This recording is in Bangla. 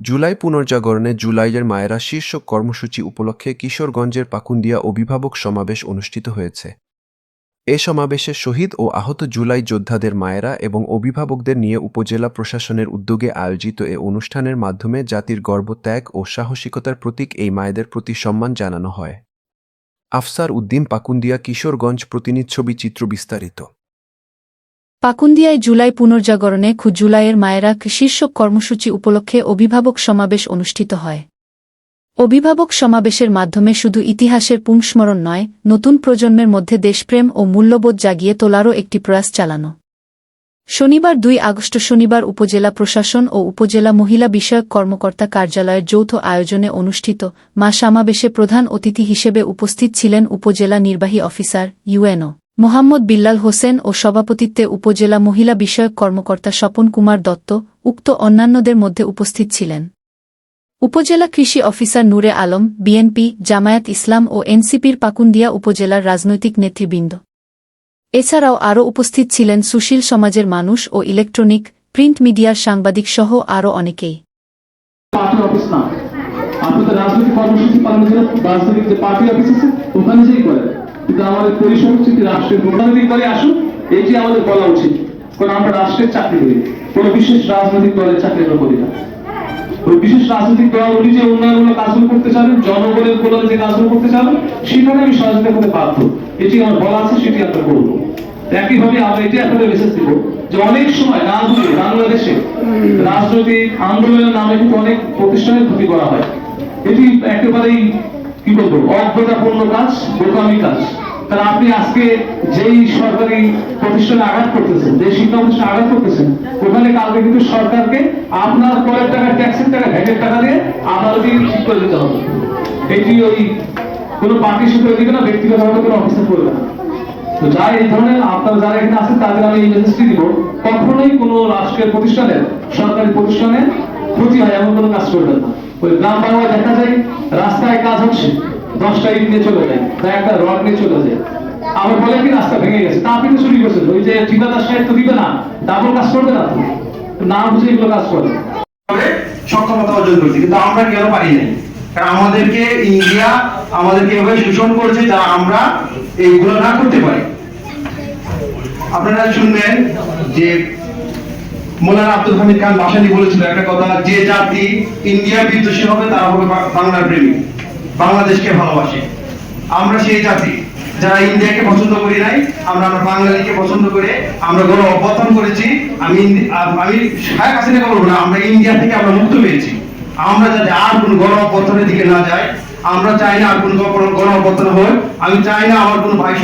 জুলাই পুনর্জাগরণে জুলাইয়ের মায়েরা শীর্ষক কর্মসূচি উপলক্ষে কিশোরগঞ্জের পাকুন্দিয়া অভিভাবক সমাবেশ অনুষ্ঠিত হয়েছে। এ সমাবেশে শহীদ ও আহত জুলাই যোদ্ধাদের মায়েরা এবং অভিভাবকদের নিয়ে উপজেলা প্রশাসনের উদ্যোগে আয়োজিত এ অনুষ্ঠানের মাধ্যমে জাতির গর্বত্যাগ ও সাহসিকতার প্রতীক এই মায়েদের প্রতি সম্মান জানানো হয়। আফসার উদ্দিন পাকুন্দিয়া কিশোরগঞ্জ প্রতিনিচ্ছবি চিত্র বিস্তারিত। পাকুন্দিয়ায় জুলাই পুনর্জাগরণে খু জুলাইয়ের মায়েরা শীর্ষক কর্মসূচি উপলক্ষে অভিভাবক সমাবেশ অনুষ্ঠিত হয়। অভিভাবক সমাবেশের মাধ্যমে শুধু ইতিহাসের পুংস্মরণ নয়, নতুন প্রজন্মের মধ্যে দেশপ্রেম ও মূল্যবোধ জাগিয়ে তোলারও একটি প্রয়াস চালানো। শনিবার দুই আগস্ট শনিবার উপজেলা প্রশাসন ও উপজেলা মহিলা বিষয়ক কর্মকর্তা কার্যালয়ের যৌথ আয়োজনে অনুষ্ঠিত মা সমাবেশে প্রধান অতিথি হিসেবে উপস্থিত ছিলেন উপজেলা নির্বাহী অফিসার ইউএনও মোহাম্মদ বিল্লাল হোসেন ও সভাপতিত্বে উপজেলা মহিলা বিষয়ক কর্মকর্তা স্বপন কুমার দত্ত উক্ত অন্যান্যদের মধ্যে উপস্থিত ছিলেন। উপজেলা কৃষি অফিসার নূরে আলম, বিএনপি, জামায়াত ইসলাম ও এনসিপির পাকুন্দিয়া উপজেলার রাজনৈতিক নেতৃবৃন্দ। এছাড়াও আরও উপস্থিত ছিলেন সুশীল সমাজের মানুষ ও ইলেকট্রনিক, প্রিন্ট মিডিয়ার সাংবাদিক সহ আরও অনেকেই। পার্টি অফিস না। আপনি তো রাজনৈতিক কর্মসূচি রাজনৈতিক যে পার্টি অফিস আছে, ওখানে যেই করেন। কিন্তু আমাদের পরিসংস্কৃতি রাষ্ট্রের দলে এটি আমাদের বলা উচিত, কারণ আমরা রাষ্ট্রের চাকরি করি। কোন বিশেষ রাজনৈতিক দলের চাকরি আমরা করি না। ওই বিশেষ রাজনৈতিক দল উনি যে উন্নয়নমূলক কাজগুলো করতে জনগণের যে কাজগুলো করতে সেখানে আমি সহযোগিতা করতে বাধ্য। এটি আমার বলা আছে, সেটি আমরা একইভাবে আমরা এটি মেসেজ দিব যে অনেক সময় বাংলাদেশে রাজনৈতিক আন্দোলনের নামে কিন্তু অনেক প্রতিষ্ঠানের ক্ষতি করা হয়। এটি একেবারেই কি বলব? অজ্ঞতাপূর্ণ কাজ, বোকামি কাজ। কারণ আপনি আজকে যেই সরকারি প্রতিষ্ঠানে আঘাত করতেছেন যে শিক্ষা প্রতিষ্ঠানে আঘাত করতেছেন, ওখানে কালকে কিন্তু সরকারকে আপনার টাকা ট্যাক্সের টাকা ভ্যাটের টাকা দিয়ে আপনাদেরকে ঠিক করে দিতে হবে। এটি ওই কোনো পার্টি সূত্রে দিবে না, ব্যক্তিগতভাবে কোনো অফিসার করবে না। তো যারা এই ধরনের আপনারা যারা এখানে আছেন, তাদের আমি এই মেসেজটি দিব, কখনোই কোনো রাষ্ট্রের প্রতিষ্ঠানের সরকারি প্রতিষ্ঠানে ক্ষতি হয় এমন কোনো কাজ করবেন না। ওই গ্রাম বাংলায় দেখা যায়, রাস্তায় কাজ হচ্ছে, দশটা ইট নিয়ে চলে যায়, বা একটা রড নিয়ে চলে যায়। আবার বলে কি রাস্তা ভেঙে গেছে, তা আপনি তো চুরি করছেন, ওই যে ঠিকাদার সাহেব তো দিবে না ডাবল কাজ করবে না তো না বুঝে এগুলো কাজ করে। করে সক্ষমতা অর্জন করছি, কিন্তু আমরা কেন পারি নাই? কারণ আমাদেরকে ইন্ডিয়া আমাদেরকে এভাবে শোষণ করেছে যা আমরা এইগুলো না করতে পারি। আপনারা শুনবেন যে মোলানা আব্দুল হামিদ খান বলেছিল একটা কথা, যে জাতি ইন্ডিয়া বিদ্বেষী হবে, তারা হবে বাংলার প্রেমী, বাংলাদেশকে ভালোবাসে। আমরা সেই জাতি, যারা ইন্ডিয়াকে পছন্দ করি নাই, আমরা আমরা বাঙালিকে পছন্দ করে আমরা অভ্যর্থন করেছি। আমি আমি শেখ বলব না, আমরা ইন্ডিয়া থেকে আমরা মুক্ত পেয়েছি আমরা যাতে আর কোন গণ অভ্যর্থনের দিকে না যাই, আমরা চাই না আর কোন গণ অভ্যর্থন হোক। আমি চাই না আমার কোনো ভাই